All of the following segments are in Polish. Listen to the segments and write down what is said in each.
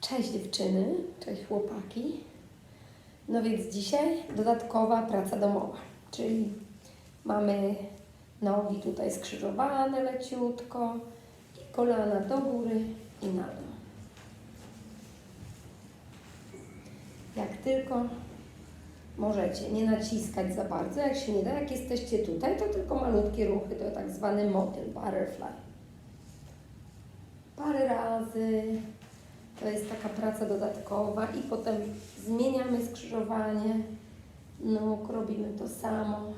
Cześć dziewczyny, cześć chłopaki. No więc dzisiaj dodatkowa praca domowa, czyli mamy nogi tutaj skrzyżowane leciutko i kolana do góry i na dół. Jak tylko możecie, nie naciskać za bardzo, jak się nie da, jak jesteście tutaj, to tylko malutkie ruchy, to tak zwany motyl, butterfly. Parę razy, to jest taka praca dodatkowa i potem zmieniamy skrzyżowanie, nóg, robimy to samo.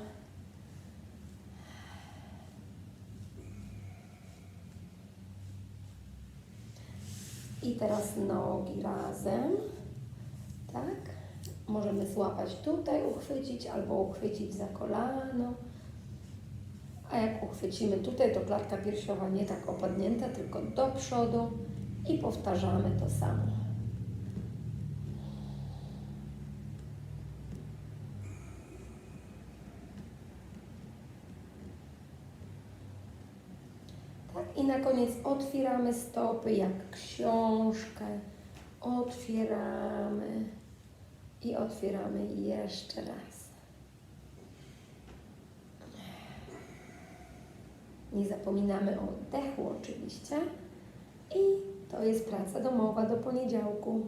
I teraz nogi razem, tak? Możemy złapać tutaj, uchwycić albo uchwycić za kolano. A jak uchwycimy tutaj, to klatka piersiowa nie tak opadnięta, tylko do przodu i powtarzamy to samo. Tak, i na koniec otwieramy stopy jak książkę. Otwieramy i otwieramy jeszcze raz. Nie zapominamy o oddechu oczywiście. I to jest praca domowa do poniedziałku.